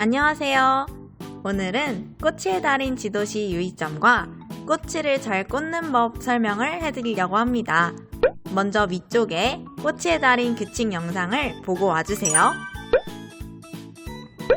안녕하세요. 오늘은 꼬치의 달인 지도시 유의점과 꼬치를 잘 꽂는 법 설명을 해드리려고 합니다. 먼저 위쪽에 꼬치의 달인 규칙 영상을 보고 와주세요.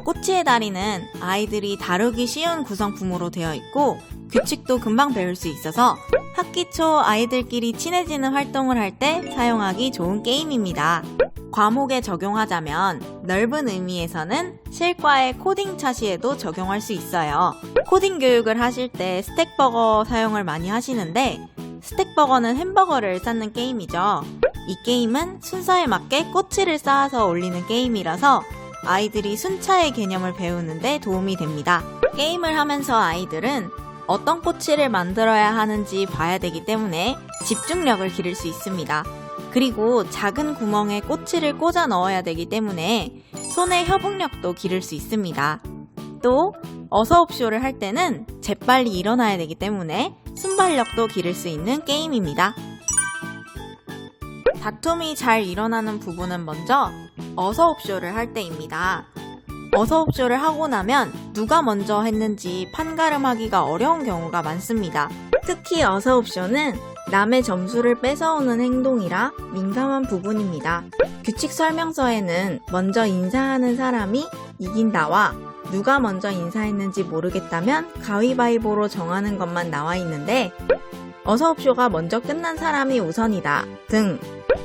꼬치의 다리는 아이들이 다루기 쉬운 구성품으로 되어 있고 규칙도 금방 배울 수 있어서 학기 초 아이들끼리 친해지는 활동을 할 때 사용하기 좋은 게임입니다. 과목에 적용하자면 넓은 의미에서는 실과의 코딩 차시에도 적용할 수 있어요. 코딩 교육을 하실 때 스택버거 사용을 많이 하시는데 스택버거는 햄버거를 쌓는 게임이죠. 이 게임은 순서에 맞게 꼬치를 쌓아서 올리는 게임이라서 아이들이 순차의 개념을 배우는데 도움이 됩니다. 게임을 하면서 아이들은 어떤 꼬치를 만들어야 하는지 봐야 되기 때문에 집중력을 기를 수 있습니다. 그리고 작은 구멍에 꼬치를 꽂아 넣어야 되기 때문에 손의 협응력도 기를 수 있습니다. 또 어서옵쇼를 할 때는 재빨리 일어나야 되기 때문에 순발력도 기를 수 있는 게임입니다. 다툼이 잘 일어나는 부분은 먼저 어서옵쇼를 할 때입니다. 어서옵쇼를 하고 나면 누가 먼저 했는지 판가름하기가 어려운 경우가 많습니다. 특히 어서옵쇼는 남의 점수를 뺏어오는 행동이라 민감한 부분입니다. 규칙 설명서에는 먼저 인사하는 사람이 이긴다와 누가 먼저 인사했는지 모르겠다면 가위바위보로 정하는 것만 나와 있는데 어서옵쇼가 먼저 끝난 사람이 우선이다 등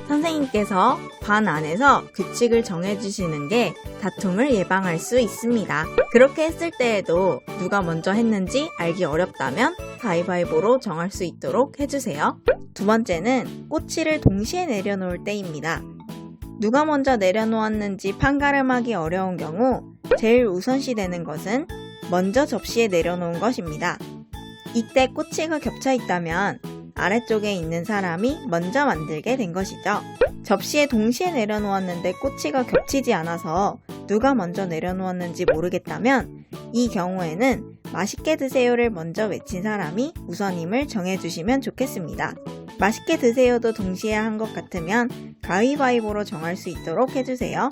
선생님께서 반 안에서 규칙을 정해주시는 게 다툼을 예방할 수 있습니다. 그렇게 했을 때에도 누가 먼저 했는지 알기 어렵다면 가위바위보로 정할 수 있도록 해주세요. 두 번째는 꼬치를 동시에 내려놓을 때입니다. 누가 먼저 내려놓았는지 판가름하기 어려운 경우 제일 우선시 되는 것은 먼저 접시에 내려놓은 것입니다. 이때 꼬치가 겹쳐 있다면 아래쪽에 있는 사람이 먼저 만들게 된 것이죠. 접시에 동시에 내려놓았는데 꼬치가 겹치지 않아서 누가 먼저 내려놓았는지 모르겠다면 이 경우에는 맛있게 드세요를 먼저 외친 사람이 우선임을 정해주시면 좋겠습니다. 맛있게 드세요도 동시에 한 것 같으면 가위바위보로 정할 수 있도록 해주세요.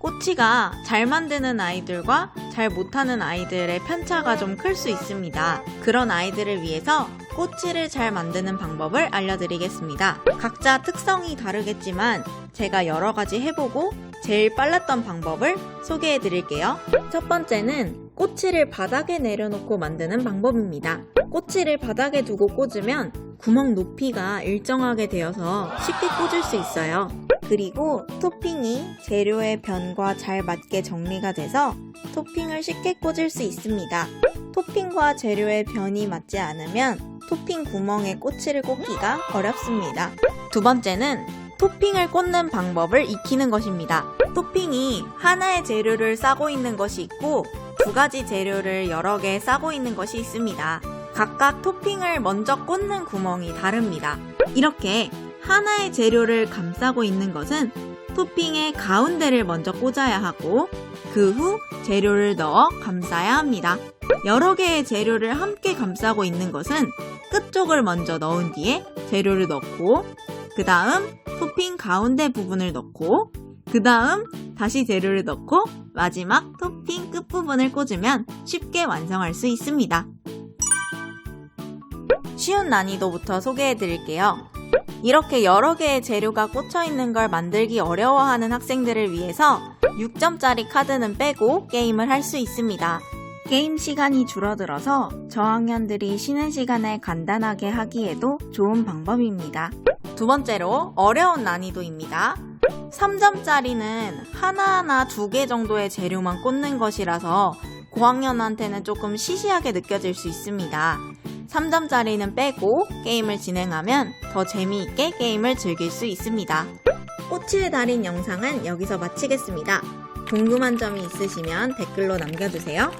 꼬치가 잘 만드는 아이들과 잘 못하는 아이들의 편차가 좀 클 수 있습니다. 그런 아이들을 위해서 꼬치를 잘 만드는 방법을 알려드리겠습니다. 각자 특성이 다르겠지만 제가 여러 가지 해보고 제일 빨랐던 방법을 소개해 드릴게요. 첫 번째는 꼬치를 바닥에 내려놓고 만드는 방법입니다. 꼬치를 바닥에 두고 꽂으면 구멍 높이가 일정하게 되어서 쉽게 꽂을 수 있어요. 그리고 토핑이 재료의 변과 잘 맞게 정리가 돼서 토핑을 쉽게 꽂을 수 있습니다. 토핑과 재료의 변이 맞지 않으면 토핑 구멍에 꼬치를 꽂기가 어렵습니다. 두 번째는 토핑을 꽂는 방법을 익히는 것입니다. 토핑이 하나의 재료를 싸고 있는 것이 있고 두 가지 재료를 여러 개 싸고 있는 것이 있습니다. 각각 토핑을 먼저 꽂는 구멍이 다릅니다. 이렇게 하나의 재료를 감싸고 있는 것은 토핑의 가운데를 먼저 꽂아야 하고 그 후 재료를 넣어 감싸야 합니다. 여러 개의 재료를 함께 감싸고 있는 것은 끝쪽을 먼저 넣은 뒤에 재료를 넣고 그 다음 토핑 가운데 부분을 넣고 그 다음 다시 재료를 넣고 마지막 토핑 끝부분을 꽂으면 쉽게 완성할 수 있습니다. 쉬운 난이도부터 소개해 드릴게요. 이렇게 여러 개의 재료가 꽂혀 있는 걸 만들기 어려워하는 학생들을 위해서 6점짜리 카드는 빼고 게임을 할 수 있습니다. 게임 시간이 줄어들어서 저학년들이 쉬는 시간에 간단하게 하기에도 좋은 방법입니다. 두 번째로 어려운 난이도입니다. 3점짜리는 하나하나 두 개 정도의 재료만 꽂는 것이라서 고학년한테는 조금 시시하게 느껴질 수 있습니다. 3점짜리는 빼고 게임을 진행하면 더 재미있게 게임을 즐길 수 있습니다. 꼬치의 달인 영상은 여기서 마치겠습니다. 궁금한 점이 있으시면 댓글로 남겨주세요.